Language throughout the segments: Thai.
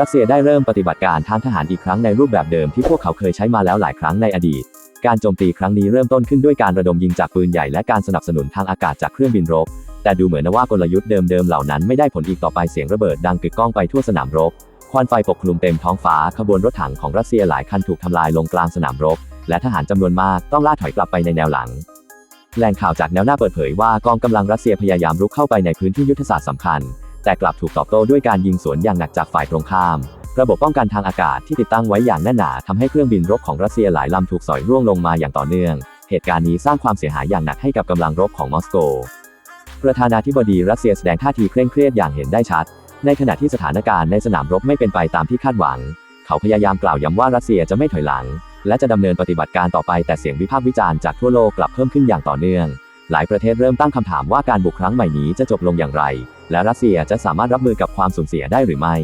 รัสเซียได้เริ่มปฏิบัติการทางทหารอีกครั้งในรูปแบบเดิมที่พวกเขาเคยใช้มาแล้วหลายครั้งในอดีต การโจมตีครั้งนี้เริ่มต้นขึ้นด้วยการระดมยิงจากปืนใหญ่และการสนับสนุนทางอากาศจากเครื่องบินรบ แต่ดูเหมือนว่ากลยุทธ์เดิมๆเหล่านั้นไม่ได้ผลอีกต่อไปเสียงระเบิดดังกึกก้องไปทั่วสนามรบ ควันไฟปกคลุมเต็มท้องฟ้าขบวนรถถังของรัสเซียหลายคันถูกทำลายลงกลางสนามรบ และทหารจำนวนมากต้องล่าถอยกลับไปในแนวหลังแหล่งข่าวจากแนวหน้าเปิดเผยว่ากองกำลังรัสเซียพยายามรุกเข้าไปในพื้นที่ยุทธศาสตร์สำคัญ แต่กลับถูกตอบโต้ด้วยการยิงสวนอย่างหนักจากฝ่ายตรงข้าม ระบบป้องกันทางอากาศที่ติดตั้งไว้อย่างแน่นหนาทำให้เครื่องบินรบของรัสเซียหลายลำถูกสอยร่วงลงมาอย่างต่อเนื่อง เหตุการณ์นี้สร้างความเสียหายอย่างหนักให้กับกำลังรบของมอสโก ประธานาธิบดีรัสเซียแสดงท่าทีเคร่งเครียดอย่างเห็นได้ชัด ในขณะที่สถานการณ์ในสนามรบไม่เป็นไปตามที่คาดหวัง เขาพยายามกล่าวย้ำว่ารัสเซียจะไม่ถอยหลัง และจะดำเนินปฏิบัติการต่อไปแต่เสียงวิพากษ์วิจารณ์จากทั่วโลกกลับเพิ่มขึ้นอย่างต่อเนื่อง หลายประเทศเริ่มตั้งคำถามว่าการบุกครั้งใหม่นี้จะจบลงอย่างไร และรัสเซียจะสามารถรับมือกับความสูญเสียได้หรือไม่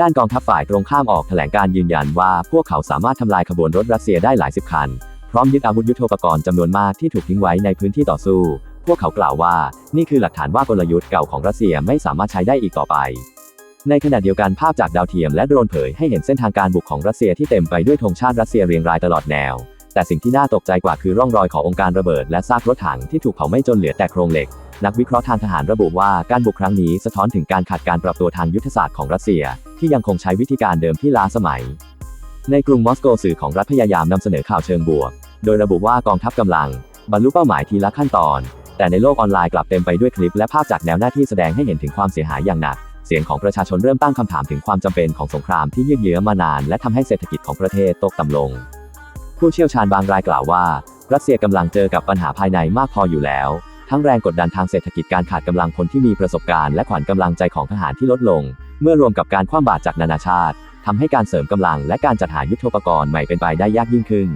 ด้านกองทัพฝ่ายตรงข้ามออกแถลงการยืนยันว่าพวกเขาสามารถทำลายขบวนรถรัสเซียได้หลายสิบคัน พร้อมยึดอาวุธยุทโธปกรณ์จำนวนมากที่ถูกทิ้งไว้ในพื้นที่ต่อสู้ พวกเขากล่าวว่า นี่คือหลักฐานว่ากลยุทธ์เก่าของรัสเซียไม่สามารถใช้ได้อีกต่อไป ในขณะเดียวกันภาพจากดาวเทียมและโดรนเผยให้เห็นเส้นทางการบุกของรัสเซียที่เต็มไปด้วยธงชาติรัสเซียเรียงรายตลอดแนว แต่สิ่งที่น่าตกใจกว่าคือร่องรอยขององค์การระเบิดและซากรถถังที่ถูกเผาไหม้จนเหลือแต่โครงเหล็ก นักวิเคราะห์ทางทหารระบุว่าการบุกครั้งนี้สะท้อนถึงการขาดการปรับตัวทางยุทธศาสตร์ของรัสเซีย ที่ยังคงใช้วิธีการเดิมที่ล้าสมัย ในกรุงมอสโกสื่อของรัฐพยายามนำเสนอข่าวเชิงบวก โดยระบุว่ากองทัพกำลัง บรรลุเป้าหมายทีละขั้นตอน แต่ในโลกออนไลน์กลับเต็มไปด้วยคลิปและภาพจากแนวหน้าที่แสดงให้เห็นถึงความเสียหายอย่างหนักเสียงของประชาชนเริ่มตั้งคำถามถึงความจำเป็นของสงครามที่ยืดเยื้อมานาน และทำให้เศรษฐกิจของประเทศตกต่ำลง ผู้เชี่ยวชาญบางรายกล่าวว่า รัสเซียกำลังเจอกับปัญหาภายในมากพออยู่แล้ว ทั้งแรงกดดันทางเศรษฐกิจการขาดกำลังพลที่มีประสบการณ์และขวัญกำลังใจของทหารที่ลดลง เมื่อรวมกับการคว่ำบาตรจากนานาชาติทำให้การเสริมกำลังและการจัดหายุทโธปกรณ์ใหม่เป็นไปได้ยากยิ่งขึ้น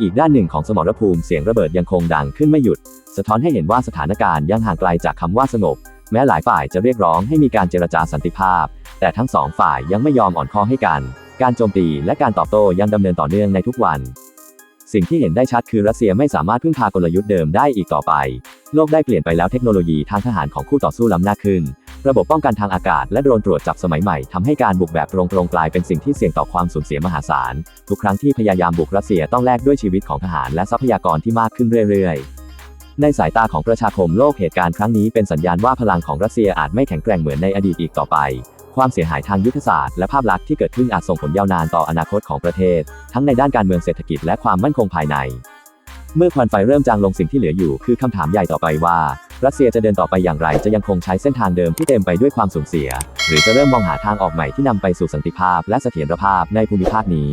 อีกด้านหนึ่งของสมรภูมิเสียงระเบิดยังคงดังขึ้นไม่หยุด สะท้อนให้เห็นว่าสถานการณ์ยังห่างไกลจากคำว่าสงบ แม้หลายฝ่ายจะเรียกร้องให้มีการเจรจาสันติภาพ แต่ทั้งสองฝ่ายยังไม่ยอมอ่อนข้อให้กัน การโจมตีและการตอบโต้ยังดำเนินต่อเนื่องในทุกวัน สิ่งที่เห็นได้ชัดคือรัสเซียไม่สามารถพึ่งพากลยุทธ์เดิมได้อีกต่อไป โลกได้เปลี่ยนไปแล้วเทคโนโลยีทางทหารของคู่ต่อสู้ล้ำหน้าขึ้น ระบบป้องกันทางอากาศและโดรนตรวจจับสมัยใหม่ทำให้การบุกแบบตรงๆกลายเป็นสิ่งที่เสี่ยงต่อความสูญเสียมหาศาล ทุกครั้งที่พยายามบุกรัสเซียต้องแลกด้วยชีวิตของทหารและทรัพยากรที่มากขึ้นเรื่อยๆในสายตาของประชาคมโลกเหตุการณ์ครั้งนี้เป็นสัญญาณว่าพลังของรัสเซียอาจไม่แข็งแกร่งเหมือนในอดีตอีกต่อไป ความเสียหายทางยุทธศาสตร์และภาพลักษณ์ที่เกิดขึ้นอาจส่งผลยาวนานต่ออนาคตของประเทศ ทั้งในด้านการเมืองเศรษฐกิจและความมั่นคงภายใน เมื่อควันไฟเริ่มจางลงสิ่งที่เหลืออยู่ คือคำถามใหญ่ต่อไปว่า รัสเซียจะเดินต่อไปอย่างไร จะยังคงใช้เส้นทางเดิมที่เต็มไปด้วยความสูญเสีย หรือจะเริ่มมองหาทางออกใหม่ที่นำไปสู่สันติภาพ และเสถียรภาพในภูมิภาคนี้